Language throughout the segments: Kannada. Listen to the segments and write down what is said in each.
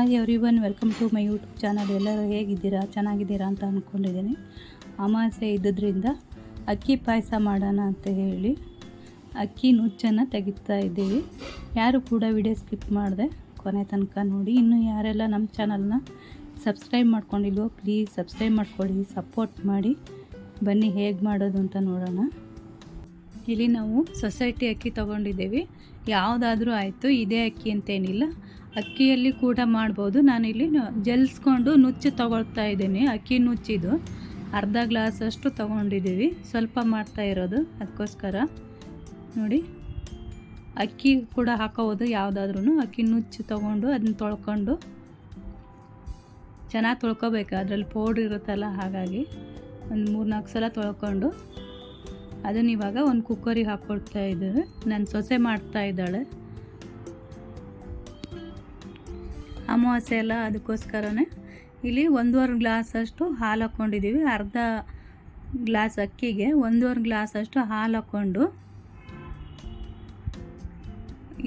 Hi everyone welcome to my YouTube channel. ಎಲ್ಲರೂ ಹೇಗಿದ್ದೀರಾ? ಚೆನ್ನಾಗಿದ್ದೀರಾ ಅಂತ ಅಂದ್ಕೊಂಡಿದ್ದೀನಿ ಅಮಾವಾಸ್ಯೆ ಇದ್ದದ್ರಿಂದ ಅಕ್ಕಿ ಪಾಯಸ ಮಾಡೋಣ ಅಂತ ಹೇಳಿ ಅಕ್ಕಿ ನುಚ್ಚನ್ನು ತೆಗಿತಾ ಇದ್ದೀವಿ. ಯಾರು ಕೂಡ ವಿಡಿಯೋ ಸ್ಕಿಪ್ ಮಾಡಿದೆ ಕೊನೆ ತನಕ ನೋಡಿ. ಇನ್ನು ಯಾರೆಲ್ಲ ನಮ್ಮ ಚಾನಲ್ನ ಸಬ್ಸ್ಕ್ರೈಬ್ ಮಾಡ್ಕೊಂಡಿಲ್ವೋ, ಪ್ಲೀಸ್ ಸಬ್ಸ್ಕ್ರೈಬ್ ಮಾಡ್ಕೊಳ್ಳಿ, ಸಪೋರ್ಟ್ ಮಾಡಿ. ಬನ್ನಿ, ಹೇಗೆ ಮಾಡೋದು ಅಂತ ನೋಡೋಣ. ಇಲ್ಲಿ ನಾವು ಸೊಸೈಟಿ ಅಕ್ಕಿ ತೊಗೊಂಡಿದ್ದೀವಿ. ಯಾವುದಾದ್ರೂ ಆಯಿತು, ಇದೇ ಅಕ್ಕಿ ಅಂತೇನಿಲ್ಲ. ಅಕ್ಕಿಯಲ್ಲಿ ಕೂಡ ಮಾಡ್ಬೋದು. ನಾನಿಲ್ಲಿ ಜಲ್ಸ್ಕೊಂಡು ನುಚ್ಚು ತೊಗೊಳ್ತಾ ಇದ್ದೀನಿ. ಅಕ್ಕಿ ನುಚ್ಚಿದು ಅರ್ಧ ಗ್ಲಾಸಷ್ಟು ತೊಗೊಂಡಿದ್ದೀವಿ. ಸ್ವಲ್ಪ ಮಾಡ್ತಾ ಇರೋದು ಅದಕ್ಕೋಸ್ಕರ. ನೋಡಿ. ಅಕ್ಕಿ ಕೂಡ ಹಾಕೋಬೋದು ಯಾವುದಾದ್ರೂ ಅಕ್ಕಿ ನುಚ್ಚು ತೊಗೊಂಡು ಅದನ್ನ ತೊಳ್ಕೊಂಡು ಚೆನ್ನಾಗಿ ತೊಳ್ಕೊಬೇಕು. ಅದರಲ್ಲಿ ಪೌಡ್ರ್ ಇರುತ್ತಲ್ಲ ಹಾಗಾಗಿ. ಒಂದು ಮೂರು ನಾಲ್ಕು ಸಲ ತೊಳ್ಕೊಂಡು ಅದನ್ನ ಇವಾಗ ಒಂದು ಕುಕ್ಕರಿಗೆ ಹಾಕ್ಕೊಳ್ತಾ ಇದ್ದೇವೆ. ನನ್ನ ಸೊಸೆ ಮಾಡ್ತಾ ಇದ್ದಾಳೆ. ಅಮಾವಾಸ್ಯೆ ಎಲ್ಲ ಅದಕ್ಕೋಸ್ಕರನೇ ಇಲ್ಲಿ ಒಂದೂವರೆ ಗ್ಲಾಸ್ ಅಷ್ಟು ಹಾಲು ಹಾಕ್ಕೊಂಡಿದ್ದೀವಿ. ಅರ್ಧ ಗ್ಲಾಸ್ ಅಕ್ಕಿಗೆ ಒಂದೂವರೆ ಗ್ಲಾಸ್ ಅಷ್ಟು ಹಾಲು ಹಾಕ್ಕೊಂಡು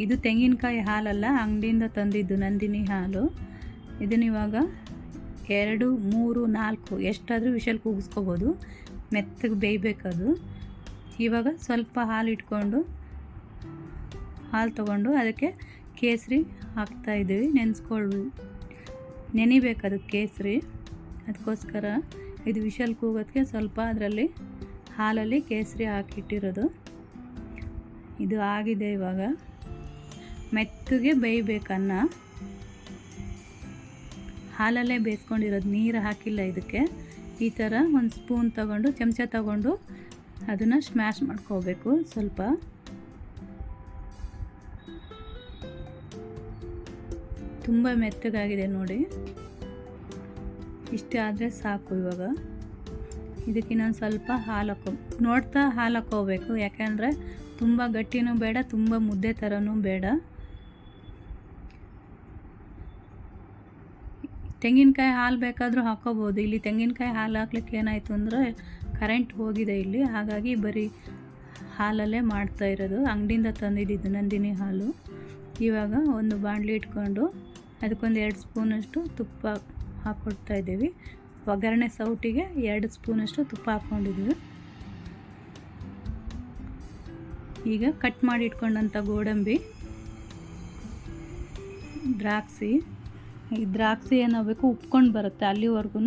ಇದು ತೆಂಗಿನಕಾಯಿ ಹಾಲಲ್ಲ, ಅಂಗಡಿಯಿಂದ ತಂದಿದ್ದು ನಂದಿನಿ ಹಾಲು. ಇದನ್ನ ಇವಾಗ ಎರಡು, ಮೂರು, ನಾಲ್ಕು, ಎಷ್ಟಾದರೂ ವಿಷಲ್ ಕೂಗಿಸ್ಕೋಬೋದು. ಮೆತ್ತಗೆ ಬೇಯಬೇಕದು. ಇವಾಗ ಸ್ವಲ್ಪ ಹಾಲು ಇಟ್ಕೊಂಡು ಹಾಲು ತೊಗೊಂಡು ಅದಕ್ಕೆ ಕೇಸರಿ ಹಾಕ್ತಾ ಇದ್ದೀವಿ, ನೆನೆಸ್ಕೊಳ್, ನೆನಿಬೇಕು ಅದು ಕೇಸರಿ. ಅದಕ್ಕೋಸ್ಕರ ಇದು ವಿಷಲ್ ಕೂಗೋದಕ್ಕೆ ಸ್ವಲ್ಪ ಅದರಲ್ಲಿ ಹಾಲಲ್ಲಿ ಕೇಸರಿ ಹಾಕಿಟ್ಟಿರೋದು. ಇದು ಆಗಿದೆ ಇವಾಗ. ಮೆತ್ತಗೆ ಬೇಯಬೇಕು ಅನ್ನ. ಹಾಲಲ್ಲೇ ಬೇಯಿಸ್ಕೊಂಡಿರೋದು, ನೀರು ಹಾಕಿಲ್ಲ ಇದಕ್ಕೆ. ಈ ಥರ ಒಂದು ಸ್ಪೂನ್ ತಗೊಂಡು, ಚಮಚ ತಗೊಂಡು ಅದನ್ನು ಸ್ಮ್ಯಾಶ್ ಮಾಡ್ಕೋಬೇಕು ಸ್ವಲ್ಪ. ತುಂಬ ಮೆತ್ತಗಾಗಿದೆ ನೋಡಿ. ಇಷ್ಟೇ ಆದರೆ ಸಾಕು ಇವಾಗ. ಇದಕ್ಕೆ ಇನ್ನೊಂದು ಸ್ವಲ್ಪ ಹಾಲು ಹಾಕೋ, ನೋಡ್ತಾ ಹಾಲು ಹಾಕೋಬೇಕು. ಯಾಕೆಂದರೆ ತುಂಬ ಗಟ್ಟಿನೂ ಬೇಡ, ತುಂಬ ಮುದ್ದೆ ಥರನೂ ಬೇಡ. ತೆಂಗಿನಕಾಯಿ ಹಾಲು ಬೇಕಾದರೂ ಹಾಕೋಬೋದು. ಇಲ್ಲಿ ತೆಂಗಿನಕಾಯಿ ಹಾಲು ಹಾಕ್ಲಿಕ್ಕೆ ಏನಾಯಿತು ಅಂದರೆ ಕರೆಂಟ್ ಹೋಗಿದೆ ಇಲ್ಲಿ. ಹಾಗಾಗಿ ಬರೀ ಹಾಲಲ್ಲೇ ಮಾಡ್ತಾ ಇರೋದು. ಅಂಗಡಿಯಿಂದ ತಂದಿದ್ದು ನಂದಿನಿ ಹಾಲು. ಇವಾಗ ಒಂದು ಬಾಣಲಿ ಇಟ್ಕೊಂಡು ಅದಕ್ಕೊಂದು ಎರಡು ಸ್ಪೂನಷ್ಟು ತುಪ್ಪ ಹಾಕ್ಕೊಡ್ತಾ ಇದ್ದೀವಿ. ಒಗ್ಗರಣೆ ಸೌಟಿಗೆ ಎರಡು ಸ್ಪೂನಷ್ಟು ತುಪ್ಪ ಹಾಕ್ಕೊಂಡಿದ್ದೀವಿ. ಈಗ ಕಟ್ ಮಾಡಿ ಇಟ್ಕೊಂಡಂಥ ಗೋಡಂಬಿ, ದ್ರಾಕ್ಷಿ. ಈ ದ್ರಾಕ್ಷಿ ಏನಾಗಬೇಕು, ಉಪ್ಕೊಂಡು ಬರುತ್ತೆ ಅಲ್ಲಿವರೆಗೂ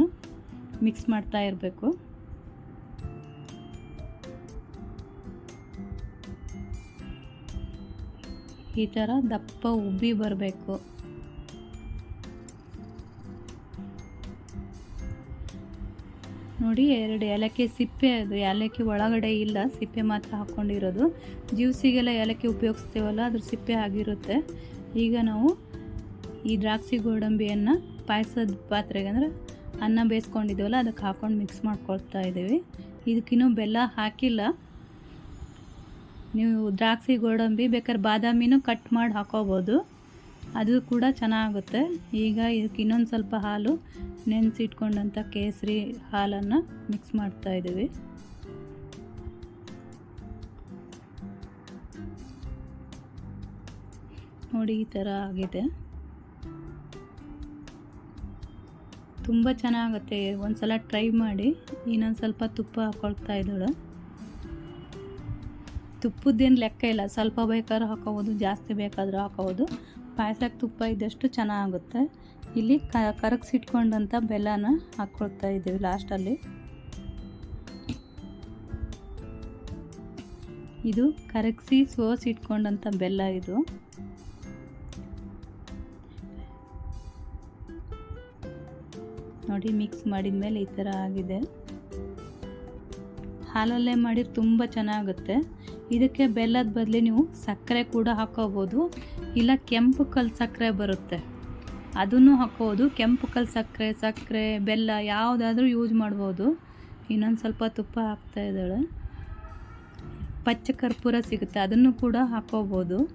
ಮಿಕ್ಸ್ ಮಾಡ್ತಾ ಇರಬೇಕು. ಈ ಥರ ದಪ್ಪ ಉಬ್ಬಿ ಬರಬೇಕು. ನೋಡಿ, ಎರಡು ಏಲಕ್ಕಿ ಸಿಪ್ಪೆ ಅದು. ಏಲಕ್ಕಿ ಒಳಗಡೆ ಇಲ್ಲ, ಸಿಪ್ಪೆ ಮಾತ್ರ ಹಾಕ್ಕೊಂಡಿರೋದು ಜ್ಯೂಸಿಗೆಲ್ಲ ಏಲಕ್ಕಿ ಉಪಯೋಗಿಸ್ತೀವಲ್ಲ, ಅದ್ರ ಸಿಪ್ಪೆ ಆಗಿರುತ್ತೆ. ಈಗ ನಾವು ಈ ದ್ರಾಕ್ಷಿ ಗೋಡಂಬಿಯನ್ನು ಪಾಯಸದ ಪಾತ್ರೆಗೆ ಅಂದರೆ ಅನ್ನ ಬೇಯಿಸ್ಕೊಂಡಿದ್ದೀವಲ್ಲ, ಅದಕ್ಕೆ ಹಾಕ್ಕೊಂಡು ಮಿಕ್ಸ್ ಮಾಡ್ಕೊಳ್ತಾ ಇದ್ದೀವಿ. ಇದಕ್ಕಿನ್ನೂ ಬೆಲ್ಲ ಹಾಕಿಲ್ಲ. ನೀವು ದ್ರಾಕ್ಷಿ ಗೋಡಂಬಿ ಬೇಕಾದ್ರೆ ಬಾದಾಮಿನೂ ಕಟ್ ಮಾಡಿ ಹಾಕೋಬೋದು. ಅದು ಕೂಡ ಚೆನ್ನಾಗುತ್ತೆ. ಈಗ ಇದಕ್ಕೆ ಇನ್ನೊಂದು ಸ್ವಲ್ಪ ಹಾಲು ನೆನೆಸಿಟ್ಕೊಂಡಂಥ ಕೇಸರಿ ಹಾಲನ್ನು ಮಿಕ್ಸ್ ಮಾಡ್ತಾ ಇದ್ದೀವಿ. ನೋಡಿ ಈ ಥರ ಆಗಿದೆ. ತುಂಬ ಚೆನ್ನಾಗುತ್ತೆ. ಒಂದು ಸಲ ಟ್ರೈ ಮಾಡಿ. ಇನ್ನೊಂದು ಸ್ವಲ್ಪ ತುಪ್ಪ ಹಾಕೊಳ್ತಾ ಇದ್ದಾಳೆ. ತುಪ್ಪದ್ದೇನು ಲೆಕ್ಕ ಇಲ್ಲ. ಸ್ವಲ್ಪ ಬೇಕಾದ್ರೂ ಹಾಕೋಬೋದು, ಜಾಸ್ತಿ ಬೇಕಾದರೂ ಹಾಕೋಬೋದು. ಪಾಯಸಕ್ಕೆ ತುಪ್ಪ ಇದ್ದಷ್ಟು ಚೆನ್ನಾಗುತ್ತೆ. ಇಲ್ಲಿ ಕ ಕರಗಿಸಿಟ್ಕೊಂಡಂಥ ಬೆಲ್ಲನ ಹಾಕ್ಕೊಳ್ತಾ ಇದ್ದೀವಿ ಲಾಸ್ಟಲ್ಲಿ ಇದು ಕರಗಿಸಿ ಸೋಸಿ ಇಟ್ಕೊಂಡಂಥ ಬೆಲ್ಲ ಇದು. ನೋಡಿ ಮಿಕ್ಸ್ ಮಾಡಿದ ಮೇಲೆ ಈ ಥರ ಆಗಿದೆ. ಹಾಲಲ್ಲೇ ಮಾಡಿ ತುಂಬ ಚೆನ್ನಾಗುತ್ತೆ. ಇದಕ್ಕೆ ಬೆಲ್ಲದ ಬದಲು ನೀವು ಸಕ್ಕರೆ ಕೂಡ ಹಾಕೋಬೋದು. ಇಲ್ಲ ಕೆಂಪು ಕಲ್ಲು ಸಕ್ಕರೆ ಬರುತ್ತೆ. ಅದನ್ನು ಹಾಕೋದು. ಕೆಂಪು ಕಲ್ಲು ಸಕ್ಕರೆ ಸಕ್ಕರೆ, ಬೆಲ್ಲ ಯಾವುದಾದ್ರೂ ಯೂಸ್ ಮಾಡ್ಬೋದು. ಇನ್ನೊಂದು ಸ್ವಲ್ಪ ತುಪ್ಪ ಹಾಕ್ತಾ ಇದ್ದಾಳೆ. ಪಚ್ಚ ಕರ್ಪೂರ ಸಿಗುತ್ತೆ. ಅದನ್ನು ಕೂಡ ಹಾಕೋಬೋದು.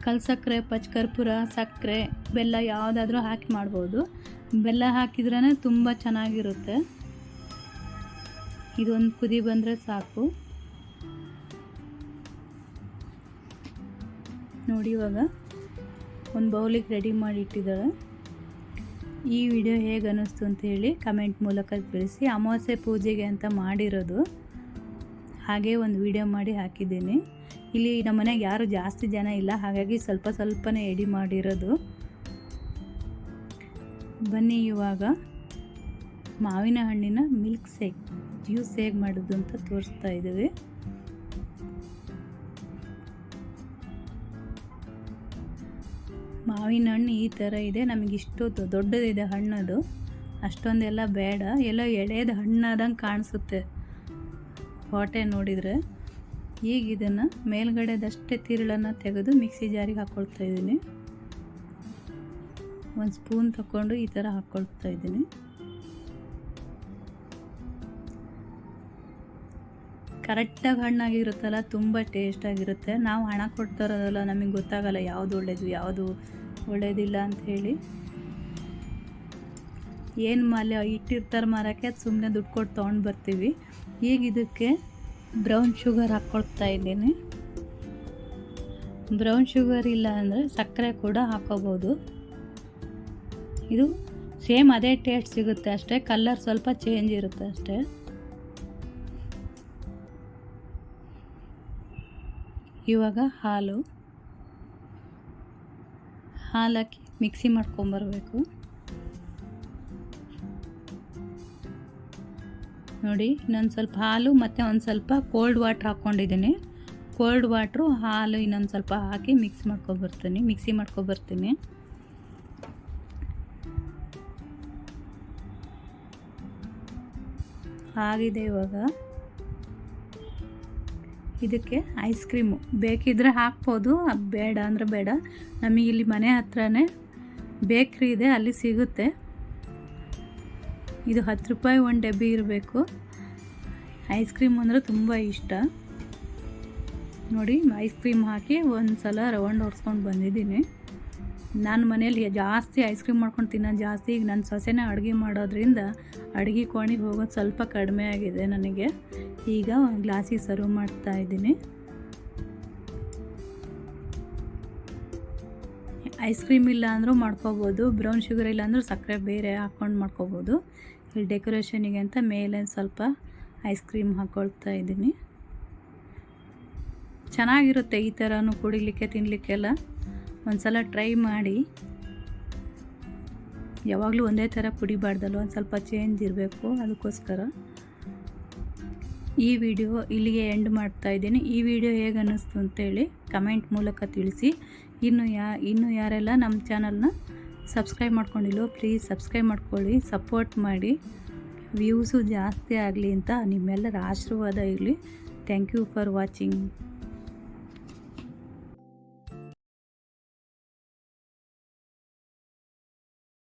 ಕಲ್ ಸಕ್ಕರೆ, ಪಚ್ಚ ಕರ್ಪೂರ, ಸಕ್ಕರೆ, ಬೆಲ್ಲ ಯಾವುದಾದ್ರೂ ಹಾಕಿ ಮಾಡ್ಬೋದು. ಬೆಲ್ಲ ಹಾಕಿದ್ರೇ ತುಂಬ ಚೆನ್ನಾಗಿರುತ್ತೆ. ಇದೊಂದು ಕುದಿ ಬಂದರೆ ಸಾಕು. ನೋಡಿ ಇವಾಗ ಒಂದು ಬೌಲಿಗೆ ರೆಡಿ ಮಾಡಿ ಇಟ್ಟಿದ್ದಾಳೆ ಈ ವಿಡಿಯೋ ಹೇಗೆ ಅನ್ನಿಸ್ತು ಅಂತ ಹೇಳಿ ಕಮೆಂಟ್ ಮೂಲಕ ತಿಳಿಸಿ. ಅಮಾವಾಸ್ಯೆ ಪೂಜೆಗೆ ಅಂತ ಮಾಡಿರೋದು. ಹಾಗೆ ಒಂದು ವಿಡಿಯೋ ಮಾಡಿ ಹಾಕಿದ್ದೀನಿ. ಇಲ್ಲಿ ನಮ್ಮ ಮನೆಗೆ ಯಾರು ಜಾಸ್ತಿ ಜನ ಇಲ್ಲ, ಹಾಗಾಗಿ ಸ್ವಲ್ಪ ಸ್ವಲ್ಪನೇ ಎಡಿ ಮಾಡಿರೋದು. ಬನ್ನಿ ಇವಾಗ ಮಾವಿನ ಹಣ್ಣಿನ ಮಿಲ್ಕ್ ಸೇಕ್ ಜ್ಯೂಸ್ ಹೇಗೆ ಮಾಡೋದು ಅಂತ ತೋರಿಸ್ತಾ ಇದ್ದೀವಿ. ಮಾವಿನ ಹಣ್ಣು ಈ ಥರ ಇದೆ. ನಮಗೆ ಇಷ್ಟು ದೊಡ್ಡದಿದೆ ಹಣ್ಣದು. ಅಷ್ಟೊಂದೆಲ್ಲ ಬೇಡ. ಎಲ್ಲ ಎಳೆದು ಹಣ್ಣಾದಂಗೆ ಕಾಣಿಸುತ್ತೆ. ಹೊಟ್ಟೆ ನೋಡಿದರೆ. ಈಗ ಇದನ್ನು ಮೇಲ್ಗಡೆದಷ್ಟೇ ತಿರುಳನ್ನು ತೆಗೆದು ಮಿಕ್ಸಿ ಜಾರಿಗೆ ಹಾಕ್ಕೊಳ್ತಾ ಇದ್ದೀನಿ. ಒಂದು ಸ್ಪೂನ್ ತಗೊಂಡು ಈ ಥರ ಹಾಕ್ಕೊಳ್ತಾ ಇದ್ದೀನಿ. ಕರೆಕ್ಟಾಗಿ ಹಣ್ಣಾಗಿರುತ್ತಲ್ಲ, ತುಂಬ ಟೇಸ್ಟಾಗಿರುತ್ತೆ. ನಾವು ಹಣ ಕೊಡ್ತಾರಲ್ಲ ನಮಗೆ ಗೊತ್ತಾಗಲ್ಲ ಯಾವುದು ಒಳ್ಳೇದು, ಯಾವುದು ಒಳ್ಳೇದಿಲ್ಲ ಅಂತ ಹೇಳಿ. ಏನು ಮಾಲೆ ಇಟ್ಟಿರ್ತಾರೆ ಮಾರೋಕ್ಕೆ ಅದು ಸುಮ್ಮನೆ ದುಡ್ಡು ಕೊಟ್ಟು ತೊಗೊಂಡು ಬರ್ತೀವಿ. ಈಗ ಇದಕ್ಕೆ ಬ್ರೌನ್ ಶುಗರ್ ಹಾಕ್ಕೊಳ್ತಾ ಇದ್ದೀನಿ. ಬ್ರೌನ್ ಶುಗರ್ ಇಲ್ಲ ಅಂದರೆ ಸಕ್ಕರೆ ಕೂಡ ಹಾಕೋಬೋದು. ಇದು ಸೇಮ್ ಅದೇ ಟೇಸ್ಟ್ ಸಿಗುತ್ತೆ ಅಷ್ಟೇ ಕಲ್ಲರ್ ಸ್ವಲ್ಪ ಚೇಂಜ್ ಇರುತ್ತೆ ಅಷ್ಟೇ. ಇವಾಗ ಹಾಲು. ಹಾಲಾಕಿ ಮಿಕ್ಸಿ ಮಾಡ್ಕೊಂಬರಬೇಕು ನೋಡಿ, ಇನ್ನೊಂದು ಸ್ವಲ್ಪ ಹಾಲು ಮತ್ತು ಒಂದು ಸ್ವಲ್ಪ ಕೋಲ್ಡ್ ವಾಟ್ರ್ ಹಾಕ್ಕೊಂಡಿದ್ದೀನಿ. ಕೋಲ್ಡ್ ವಾಟ್ರು ಹಾಲು ಇನ್ನೊಂದು ಸ್ವಲ್ಪ ಹಾಕಿ ಮಿಕ್ಸ್ ಮಾಡ್ಕೊಬರ್ತೀನಿ ಮಿಕ್ಸಿ ಮಾಡ್ಕೊಬರ್ತೀನಿ ಆಗಿದೆ ಇವಾಗ. ಇದಕ್ಕೆ ಐಸ್ ಕ್ರೀಮು ಬೇಕಿದ್ರೆ ಹಾಕ್ಬೋದು. ಬೇಡ ಅಂದರೆ ಬೇಡ. ನಮಗೆ ಇಲ್ಲಿ ಮನೆ ಹತ್ರನೇ ಬೇಕ್ರಿ ಇದೆ, ಅಲ್ಲಿ ಸಿಗುತ್ತೆ. ಇದು ಹತ್ತು ರೂಪಾಯಿ ಒಂದು ಡಬ್ಬಿ ಇರಬೇಕು. ಐಸ್ ಕ್ರೀಮ್ ಅಂದರೆ ತುಂಬ ಇಷ್ಟ. ನೋಡಿ ಐಸ್ ಕ್ರೀಮ್ ಹಾಕಿ ಒಂದು ಸಲ ರೌಂಡ್ ಹೊಡ್ಸ್ಕೊಂಡು ಬಂದಿದ್ದೀನಿ. ನಾನು ಮನೇಲಿ ಜಾಸ್ತಿ ಐಸ್ ಕ್ರೀಮ್ ಮಾಡ್ಕೊಂಡು ತಿನ್ನೋದು ಜಾಸ್ತಿ ಈಗ ನನ್ನ ಸೊಸೆನೇ ಅಡುಗೆ ಮಾಡೋದ್ರಿಂದ ಅಡುಗೆ ಕೋಣಿಗೆ ಹೋಗೋದು ಸ್ವಲ್ಪ ಕಡಿಮೆ ಆಗಿದೆ ನನಗೆ. ಈಗ ಗ್ಲಾಸಿಗೆ ಸರ್ವ್ ಮಾಡ್ತಾ ಇದ್ದೀನಿ. ಐಸ್ ಕ್ರೀಮ್ ಇಲ್ಲ ಅಂದರೂ ಮಾಡ್ಕೋಬೋದು ಬ್ರೌನ್ ಶುಗರ್ ಇಲ್ಲ ಅಂದರೂ ಸಕ್ಕರೆ ಬೇರೆ ಹಾಕ್ಕೊಂಡು ಮಾಡ್ಕೋಬೋದು. ಇಲ್ಲಿ ಡೆಕೋರೇಷನಿಗೆ ಅಂತ ಮೇಲೆ ಸ್ವಲ್ಪ ಐಸ್ ಕ್ರೀಮ್ ಹಾಕ್ಕೊಳ್ತಾ ಇದ್ದೀನಿ. ಚೆನ್ನಾಗಿರುತ್ತೆ ಈ ಥರನೂ ಕುಡಿಲಿಕ್ಕೆ ತಿನ್ನಲಿಕ್ಕೆಲ್ಲ ಒಂದು ಸಲ ಟ್ರೈ ಮಾಡಿ. ಯಾವಾಗಲೂ ಒಂದೇ ಥರ ಕುಡಿಬಾರ್ದಲ್ಲ ಒಂದು ಸ್ವಲ್ಪ ಚೇಂಜ್ ಇರಬೇಕು ಅದಕ್ಕೋಸ್ಕರ. ಈ ವಿಡಿಯೋ ಇಲ್ಲಿಗೆ ಎಂಡ್ ಮಾಡ್ತಾ ಇದ್ದೀನಿ. ಈ ವಿಡಿಯೋ ಹೇಗೆ ಅನ್ನಿಸ್ತು ಅಂತೇಳಿ ಕಮೆಂಟ್ ಮೂಲಕ ತಿಳಿಸಿ. ಇನ್ನು ಯಾ, ಇನ್ನು ಯಾರೆಲ್ಲ ನಮ್ಮ ಚಾನಲ್ನ ಸಬ್ಸ್ಕ್ರೈಬ್ ಮಾಡ್ಕೊಂಡಿಲ್ಲೋ ಪ್ಲೀಸ್ ಸಬ್ಸ್ಕ್ರೈಬ್ ಮಾಡ್ಕೊಳ್ಳಿ ಸಪೋರ್ಟ್ ಮಾಡಿ. ವ್ಯೂಸು ಜಾಸ್ತಿ ಆಗಲಿ ಅಂತ ನಿಮ್ಮೆಲ್ಲರ ಆಶೀರ್ವಾದ ಇರಲಿ. Thank you for watching